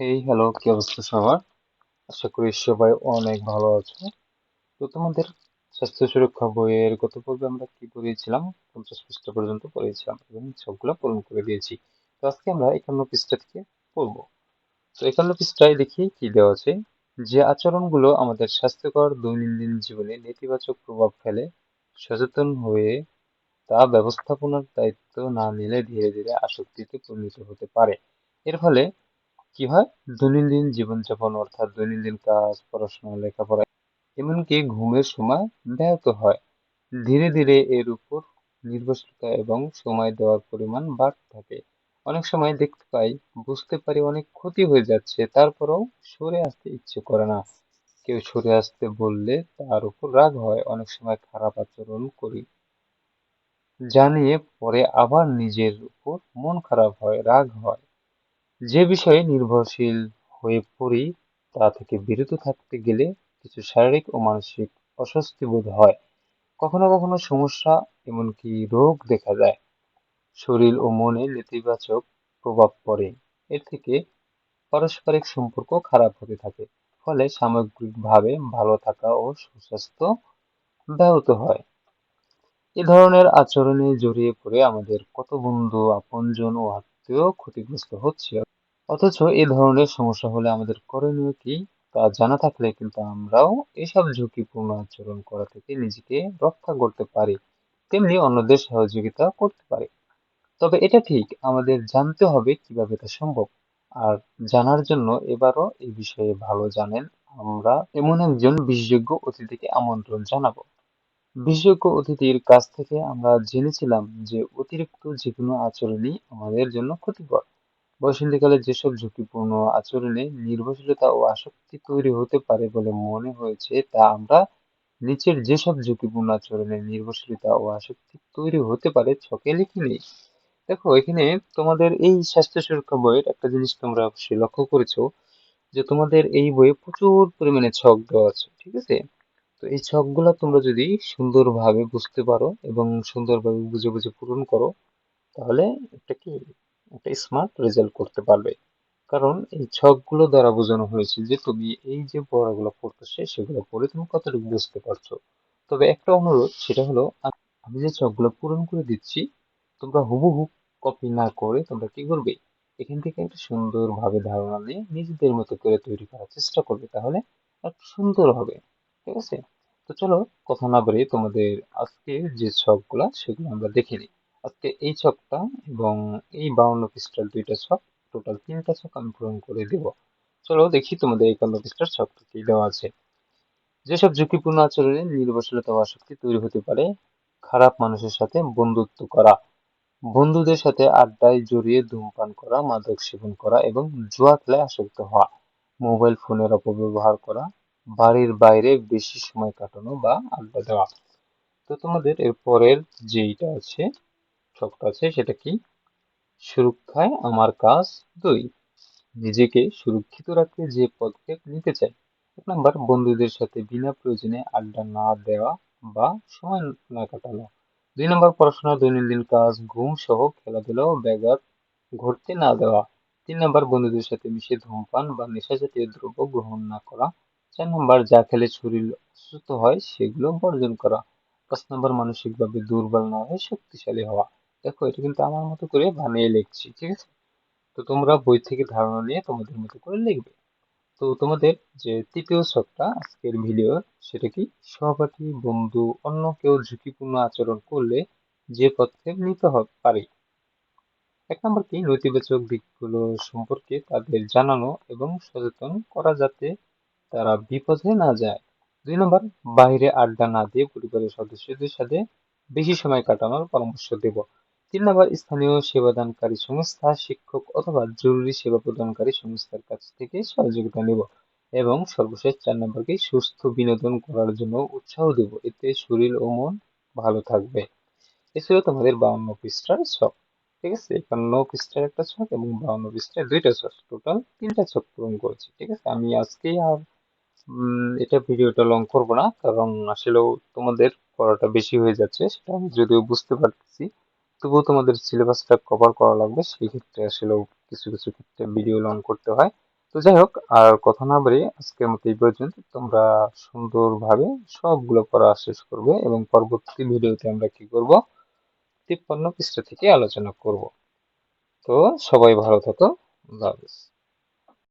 এই হ্যালো কি অবস্থা সবার? আশা করি সবাই অনেক ভালো আছে। তো তোমাদের স্বাস্থ্য সুরক্ষা বইয়ের গত পর্বে আমরা কি পড়িয়েছিলাম? পঞ্চাশ পৃষ্ঠা পর্যন্ত পড়িয়েছিলাম এবং সবগুলো পূরণ করে দিয়েছি। তো আজকে আমরা একান্ন পৃষ্ঠা থেকে পড়ব। তো একান্ন পৃষ্ঠায় দেখি কি দেওয়া আছে? যে আচরণগুলো আমাদের স্বাস্থ্যকর দৈনন্দিন জীবনে নেতিবাচক প্রভাব ফেলে, সচেতন হয়ে তা ব্যবস্থাপনার দায়িত্ব না নিলে ধীরে ধীরে আসক্তিতে পরিণত হতে পারে। এর ফলে কি হয়? দৈনন্দিন জীবনযাপন অর্থাৎ দৈনন্দিন কাজ পড়াশোনা লেখাপড়া এমনকি ঘুমের সময় ব্যাহত হয়। ধীরে ধীরে এর উপর নির্ভরশীলতা এবং সময় দেওয়ার পরিমাণ বাড়তে থাকে। অনেক সময় দেখতে পাই বুঝতে পারি অনেক ক্ষতি হয়ে যাচ্ছে তারপরেও সরে আসতে ইচ্ছে করে না। কেউ সরে আসতে বললে তার উপর রাগ হয় অনেক সময় খারাপ আচরণ করি। জানিয়ে পরে আবার নিজের উপর মন খারাপ হয় রাগ হয়। যে বিষয়ে নির্ভরশীল হয়ে পড়ি, তা থেকে বিরত থাকতে গেলে কিছু শারীরিক ও মানসিক অস্বস্তি বোধ হয়। কখনো কখনো সমস্যা, এমনকি রোগ দেখা যায় শরীর ও মনে নেতিবাচক প্রভাব পড়ে। এর থেকে পারস্পরিক সম্পর্ক খারাপ হতে থাকে। ফলে সামগ্রিকভাবে ভালো থাকা ও সুস্বাস্থ্য ব্যাহত হয়। এ ধরনের আচরণে জড়িয়ে পড়ে আমাদের কত বন্ধু, আপনজন ও আত্মীয় ক্ষতিগ্রস্ত হচ্ছে। অথচ এ ধরনের সমস্যা হলে আমাদের করণীয় কি তা জানা থাকলে কিন্তু আমরাও এসব ঝুঁকিপূর্ণ আচরণ করা থেকে নিজেকে রক্ষা করতে পারি। তেমনি অন্যদের সহযোগিতা করতে পারি। তবে এটা ঠিক, আমাদের জানতে হবে কীভাবে তা সম্ভব। আর জানার জন্য এবারও এই বিষয়ে ভালো জানেন আমরা। এমন একজন বিশেষজ্ঞ অতিথিকে আমন্ত্রণ জানাব। বিশেষজ্ঞ অতিথির কাছ থেকে আমরা জেনেছিলাম যে অতিরিক্ত যেকোনো আচরণই আমাদের জন্য ক্ষতিকর। বসন্তকালে যেসব ঝুঁকিপূর্ণ আচরণে নির্ভরশীলতা ও আসক্তি তৈরি হতে পারে বলে মনে হয়েছে, তা আমরা নিচের যেসব ঝুঁকিপূর্ণ আচরণে নির্ভরশীলতা ও আসক্তি তৈরি হতে পারে ছকে লিখে নেই। দেখো, এখানে তোমাদের এই স্বাস্থ্য সুরক্ষা বইয়ের একটা জিনিস তোমরা অবশ্যই লক্ষ্য করেছ যে তোমাদের এই বইয়ে প্রচুর পরিমাণে ছক দেওয়া আছে, ঠিক আছে? তো এই ছকগুলো তোমরা যদি সুন্দরভাবে বুঝতে পারো এবং সুন্দরভাবে বুঝে বুঝে পূরণ করো, তাহলে একটা কি? একটা স্মার্ট রেজাল্ট করতে পারবে। কারণ এই ছকগুলো দ্বারা বোঝানো হয়েছে যে তুমি এই যে পড়াগুলো পড়তেছে সেগুলো পড়ে তুমি কতটুকু বুঝতে পারছ। তবে একটা অনুরোধ, সেটা হলো আমি যে ছকগুলো পূরণ করে দিচ্ছি, তোমরা হুবহু কপি না করে তোমরা কি করবে? এখান থেকে একটা সুন্দরভাবে ধারণা নিয়ে নিজেদের মতো করে তৈরি করার চেষ্টা করবে। তাহলে সুন্দর হবে। ঠিক আছে? তো চলো কথা না বাড়িয়ে তোমাদের আজকের যে ছকগুলা, সেগুলো আমরা দেখে নিই। আজকে এই ছকটা এবং এই বাউন্ন পৃষ্ঠার দুইটা ছক টোটাল তিনটা ছক আমি পূরণ করে দেব। চলো দেখি তোমাদের একান্ন পৃষ্ঠার ছকটা কি দেওয়া আছে। যেসব ঝুঁকিপূর্ণ আচরণে নির্ভরশীলতা বা আসক্তি তৈরি হতে পারে, খারাপ মানুষের সাথে বন্ধুত্ব করা, বন্ধুদের সাথে আড্ডায় জড়িয়ে ধূমপান করা, মাদক সেবন করা এবং জুয়া খেলায় আসক্ত হওয়া, মোবাইল ফোনের অপব্যবহার করা বাড়ির বাইরে বেশি সময় কাটানো বা আড্ডা দেওয়া। তো তোমাদের এর পরের যেইটা আছে ছকটা আছে, সেটা কি? সুরক্ষায় আমার কাজ দুই। নিজেকে সুরক্ষিত রাখতে যে পদক্ষেপ নিতে চাই। এক নাম্বার, বন্ধুদের সাথে বিনা প্রয়োজনে আড্ডা না দেওয়া বা সময় না কাটানো। দুই নম্বর, পড়াশোনা, দৈনন্দিন কাজ, ঘুম সহ খেলাধুলা ও ব্যাঘাত ঘটতে না দেওয়া। তিন নম্বর, বন্ধুদের সাথে মিশে ধূমপান বা নেশা জাতীয় দ্রব্য গ্রহণ না করা। চার নম্বর যা খেলে শরীর অসুস্থ হয়, সেগুলো বর্জন করা। পাঁচ নম্বর মানসিকভাবে দুর্বল না হয়ে শক্তিশালী হওয়া। দেখো, এটা কিন্তু আমার মতো করে বানিয়ে লিখছি, ঠিক আছে? তো তোমরা বই থেকে ধারণা নিয়ে তোমাদের মতো করে লিখবে। তো তোমাদের যে তৃতীয় ছকটা আজকের ভিডিও সেটা কি? সহপাঠী, বন্ধু, অন্য কেউ ঝুঁকিপূর্ণ আচরণ করলে যে পদক্ষেপ নিতে পারে। এক নম্বর কি? নেতিবাচক দিকগুলো সম্পর্কে তাদের জানানো এবং সচেতন করা যাতে তারা বিপদে না যায়। দুই নম্বর, বাইরে আড্ডা না দিয়ে পরিবারের সদস্যদের সাথে বেশি সময় কাটানোর পরামর্শ দেব। তিন নম্বর, স্থানীয় সেবাদানকারী সংস্থা, শিক্ষক অথবা জরুরি সেবা প্রদানকারী সংস্থার কাছ থেকে সহযোগিতা নেব এবং সর্বশেষ চার নম্বরকে সুস্থ বিনোদন করার জন্য উৎসাহ দেব। এতে শরীর ও মন ভালো থাকবে। এ ছিল তোমাদের বাউন্ন পৃষ্ঠার ছক। ঠিক আছে? একান্ন পৃষ্ঠার একটা ছক এবং বাউন্ন পৃষ্ঠার দুইটা ছক। টোটাল তিনটা ছক পূরণ করেছি। ঠিক আছে? আমি আজকেই আর এটা ভিডিওটা লং করব না, কারণ আসলেও তোমাদের পড়াটা বেশি হয়ে যাচ্ছে, সেটা আমি যদিও বুঝতে পারতেছি। তবুও তোমাদের সিলেবাসটা কভার করা লাগবে সেই ক্ষেত্রে আসলেও কিছু কিছু ক্ষেত্রে ভিডিও লং করতে হয়। তো যাই হোক, আর কথা না বাড়িয়ে আজকের মতো এই পর্যন্ত, তোমরা সুন্দরভাবে সবগুলো পড়া শেষ করবে এবং পরবর্তী ভিডিওতে আমরা কি করব? তিপ্পান্ন পৃষ্ঠা থেকে আলোচনা করব। তো সবাই ভালো থাকো, আল্লাহ হাফেজ।